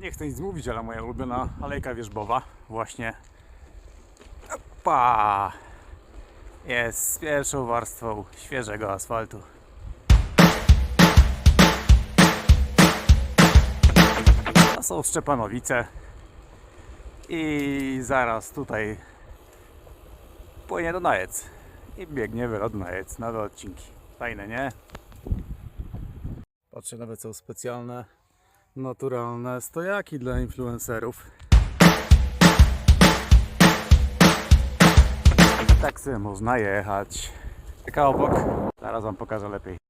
Nie chcę nic mówić, ale moja ulubiona alejka wierzbowa właśnie Opa! jest pierwszą warstwą świeżego asfaltu. To są Szczepanowice i zaraz tutaj płynie do Najec i biegnie wylot Najec, nowe odcinki. Fajne, nie? Patrzę, nawet są specjalne, naturalne stojaki dla influencerów. Tak sobie można jechać. Taka obok. Zaraz Wam pokażę lepiej.